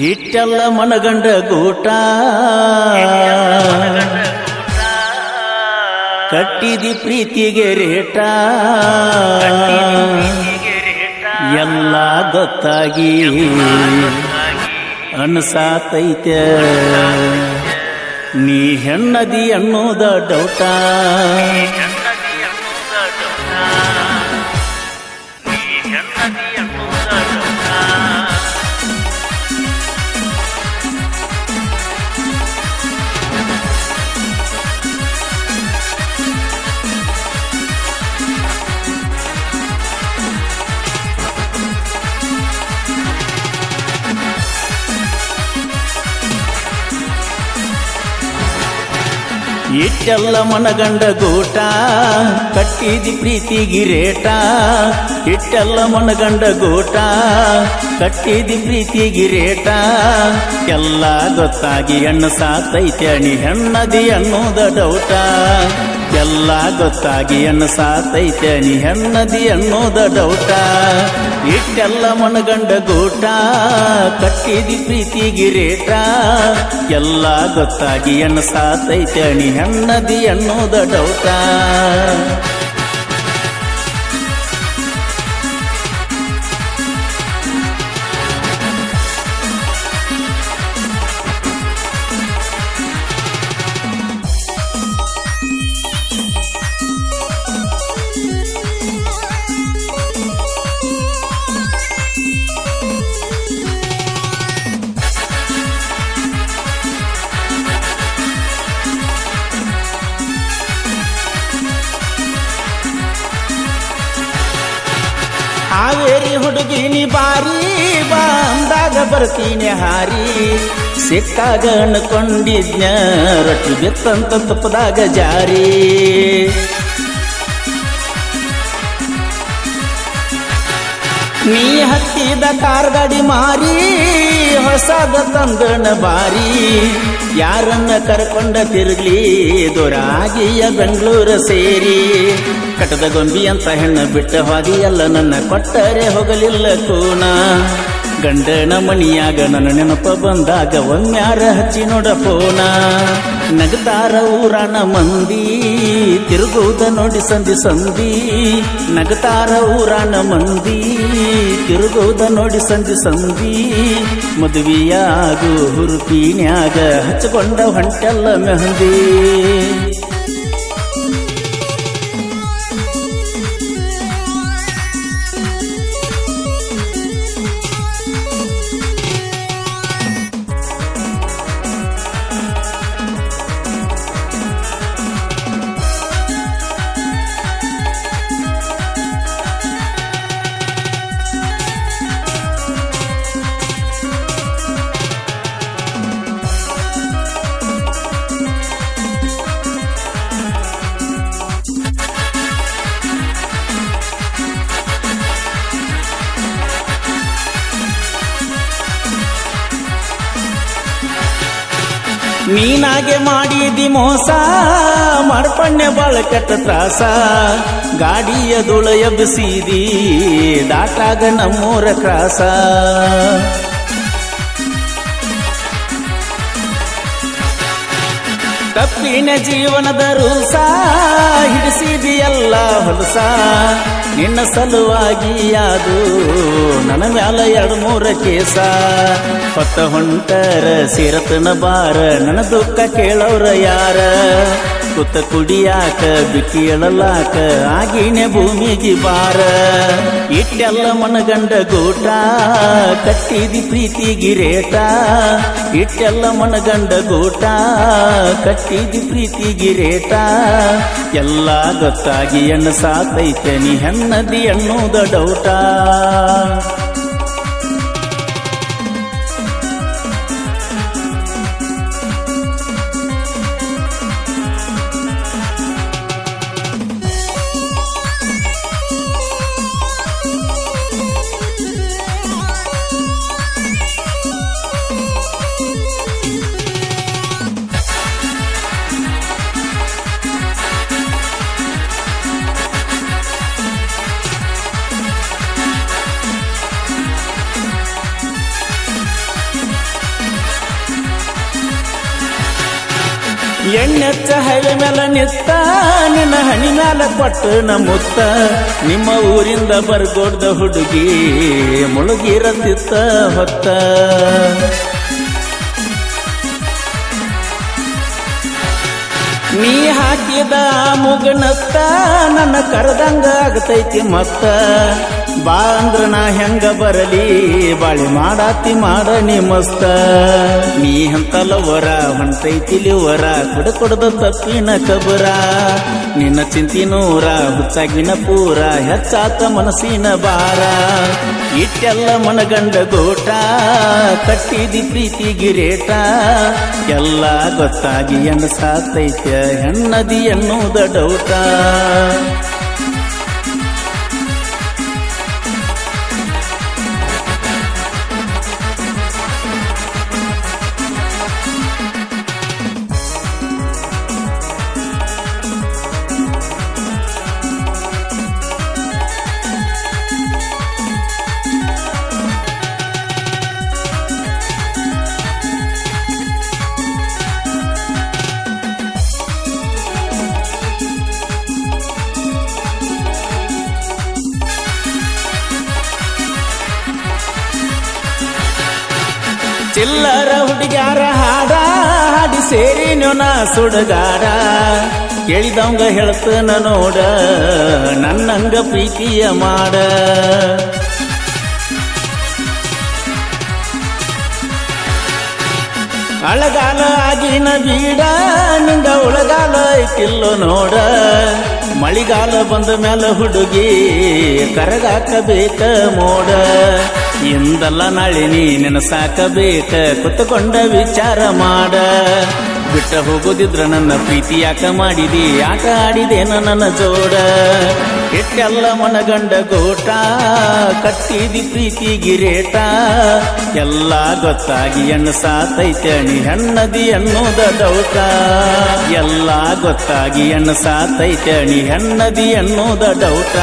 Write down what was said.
ಇಟ್ಟೆಲ್ಲ ಮನಗಂಡ ಗೂಟ. ಕಟ್ಟಿದಿ ಪ್ರೀತಿಗೆ ರೇಟ. ಎಲ್ಲ ಗೊತ್ತಾಗಿ. ಅನ್ಸಾತೈತೆ ನೀ ಹೆಣ್ಣದಿ ಅನ್ನೋದ ಡೌಟ ಇಟ್ಟೆಲ್ಲ ಮನಗಂಡ ಗೂಟ ಕಟ್ಟಿದಿ ಪ್ರೀತಿ ಗಿರೇಟ ಇಟ್ಟೆಲ್ಲ ಮನಗಂಡ ಗೂಟ ಕಟ್ಟಿದಿ ಪ್ರೀತಿ ರೇಟ. ಎಲ್ಲ ಗೊತ್ತಾಗಿ ಹೆಣ್ಣು ಸಾತೈತೆ, ಅಣಿ ಹೆಣ್ಣದಿ ಅನ್ನೋದ ಡೌಟ ಎಲ್ಲ ಗೊತ್ತಾಗಿ ಹೆಣ್ಣು ಸಾತೈತೆ, ಅಣಿ ಹೆಣ್ಣದಿ ಅನ್ನೋದ ಡೌಟ ಇಟ್ಟೆಲ್ಲ ಮನಗಂಡ ಗೂಟ, ಕಟ್ಟಿದಿ ಪ್ರೀತಿ ರೇಟ. ಎಲ್ಲ ಗೊತ್ತಾಗಿ ಹೆಣ್ಣು ಸಾತೈತೆ, ಅಣಿ ಹೆಣ್ಣದಿ ಅನ್ನೋದ ಡೌಟ ಹಾವೇರಿ ಹುಡುಗಿನಿ ಬಾರಿ ಬಂದಾಗ ಬರ್ತೀನಿ ಹಾರಿ. ಸಿಕ್ಕಾಗ ಅನ್ಕೊಂಡಿದ್ನ ರೊಟ್ಟಿ ಬಿತ್ತಂತ ತುಪ್ಪದಾಗ ಜಾರಿ. ನೀ ಹತ್ತಿದ ಕಾರ್ ಗಾಡಿ ಮಾರಿ, ಹೊಸದ ತಂದಣ ಬಾರಿ. ಯಾರನ್ನ ಕರ್ಕೊಂಡ ತಿರುಗ್ಲಿ, ದೊರಾಗಿಯ ಬೆಂಗಳೂರು ಸೇರಿ. ಕಟದ ಗೊಂಬಿ ಅಂತ ಹೆಣ್ಣು ಬಿಟ್ಟ ಹೋಗಿ ಎಲ್ಲ ನನ್ನ ಕೊಟ್ಟರೆ ಹೋಗಲಿಲ್ಲ ಕೂನ. ಗಂಡನ ಮಣಿಯಾಗ ನನ್ನ ನೆನಪ ಬಂದಾಗ ಒನ್ಯಾರ ಹಚ್ಚಿ ನೋಡ ನಗತಾರ ಊರನ ಮಂದಿ ತಿರುಗುವುದ ನೋಡಿ ಸಂಧಿ ಸಂಧಿ. ನಗತಾರ ಊರನ ಮಂದಿ ತಿರುಗುವುದ ನೋಡಿ ಸಂಧಿ ಸಂಧಿ. ಮದುವೆಯಾಗು ಹುರುಪಿನ್ಯಾಗ ಹಚ್ಚಿಕೊಂಡ ಹೊಂಟೆಲ್ಲ ಮೆಹಂದಿ. ನೀನಾಗೆ ಮಾಡಿದಿ ಮೋಸ ಮಾಡ್ಪಣ್ಣೆ ಬಾಳ ಕೆಟ್ಟ ತ್ರಾಸ. ಗಾಡಿಯ ದುಳಯ ಬಿಸಿದಿ, ದಾಟಾಗ ನಮ್ಮೂರ ಕ್ರಾಸ. ತಪ್ಪಿನ ಜೀವನದ ರೂಸ ಹಿಡಿಸಿದಿಯಲ್ಲ ಹೊಲಸ. ನಿನ್ನ ಸಲುವಾಗಿ ಯಾದು? ನನ್ನ ಮ್ಯಾಲ ಎರಡು ಮೂರ ಕೇಸ. ಹೊತ್ತ ಹೊಂಟರ ಸಿರತನ ಬಾರ ನನ್ನ ದುಃಖ ಕೇಳೋರ ಯಾರ? ಕುತ್ತ ಕುಡಿಯಾಕ, ಬಿಕ್ಕಿ ಎಳಲಾಕ, ಆಗಿನ ಭೂಮಿಗೆ ಬಾರ. ಇಟ್ಟೆಲ್ಲ ಮನಗಂಡ ಗೂಟ, ಕಟ್ಟಿದಿ ಪ್ರೀತಿ ಗಿರೇಟ ಇಟ್ಟೆಲ್ಲ ಮನಗಂಡ ಗೂಟ, ಕಟ್ಟಿದಿ ಪ್ರೀತಿ ಗಿರೇಟ ಎಲ್ಲ ಗೊತ್ತಾಗಿ ಎಣ್ಣ ಸಾತೈತೆ, ನೀ ಹೆಣ್ಣದಿ ಅನ್ನೋದ ಡೌಟ. ಎಣ್ಣೆಚ್ಚ ಹೈವೆ ಮೇಲೆ ನಿತ್ತ, ನಿನ್ನ ಹಣಿ ಮ್ಯಾಲ ಕೊಟ್ಟು ನಮ್ಮುತ್ತ ನಿಮ್ಮ ಊರಿಂದ ಬರ್ಗೋಡ್ದ ಹುಡುಗಿ ಮುಳುಗಿರತ್ತಿತ್ತ ಹೊತ್ತ. ನೀ ಹಾಕಿದ ಮುಗನತ್ತ, ನನ್ನ ಕರೆದಂಗ ಆಗತೈತಿ ಮತ್ತ. ಬಾ ಅಂದ್ರ ನಾ ಹೆಂಗ ಬರಲಿ, ಬಾಳಿ ಮಾಡಾತಿ ಮಾಡ ನೀ ಮಸ್ತ ನೀ ಹೊಂಟೈತಿಲಿ ಹೊಂಟೈತಿ ಲಿವರ ಕುಡ ಕೊಡದ ತಪ್ಪಿನ ಕಬರ. ನಿನ್ನ ಚಿಂತಿನೂರ ಹುಚ್ಚಾಗಿನ ಪೂರ, ಹೆಚ್ಚಾತ ಮನಸ್ಸಿನ ಬಾರ ಇಟ್ಟೆಲ್ಲ ಮನಗಂಡ ಗೋಟ, ಕಟ್ಟಿದಿ ಪ್ರೀತಿ ಗಿರೇಟ. ಎಲ್ಲ ಗೊತ್ತಾಗಿ ಎಣ್ಣ ಸಾತೈತ್ಯ ಹೆಣ್ಣದಿ ಎನ್ನುವುದ ಡೌಟ. ಚಿಲ್ಲರ ಹುಡುಗ್ಯಾರ ಹಾಡ ಹಾಡಿ ಸೇರಿ ನಾ ಸುಡಗಾಡ ಕೇಳಿದವಂಗ ಹೇಳ್ತನ ನೋಡ, ನನ್ನಂಗ ಪ್ರೀತಿಯ ಮಾಡ. ಅಳಗಾಲ ಆಗಿನ ಬೀಡ ನಿಂಗ ಉಳಗಾಲ ಐತಿಲ್ಲೋ ನೋಡ. ಮಳಿಗಾಲ ಬಂದ ಮ್ಯಾಲ ಹುಡುಗಿ ಕರಗಾಕಬೇಕ ಮೋಡ. ಇಂದಲ್ಲ ನಾಳೆ ನೀ ನೆನಸಾಕಬೇಕ ಕುತ್ತುಕೊಂಡ ವಿಚಾರ ಮಾಡ. ಬಿಟ್ಟ ಹೋಗೋದಿದ್ರ ನನ್ನ ಪ್ರೀತಿ ಯಾಕ ಮಾಡಿದಿ ಆಟ ಆಡಿದೆ ನನ್ನ ಜೋಡ. ಇಟ್ಟೆಲ್ಲ ಮನಗಂಡ ಗೋಟ, ಕಟ್ಟಿದಿ ಪ್ರೀತಿ ಗಿರೇಟ. ಎಲ್ಲ ಗೊತ್ತಾಗಿ ಹೆಣ್ಣು ಸಾತೈತೆ ಹೆಣ್ಣದಿ ಅನ್ನೋದ ದೌಟ. ಎಲ್ಲ ಗೊತ್ತಾಗಿ ಎಣ್ಣ ಸಾತೈತೆ, ನೀ ಹೆಣ್ಣದಿ ಅನ್ನೋದ ಡೌಟ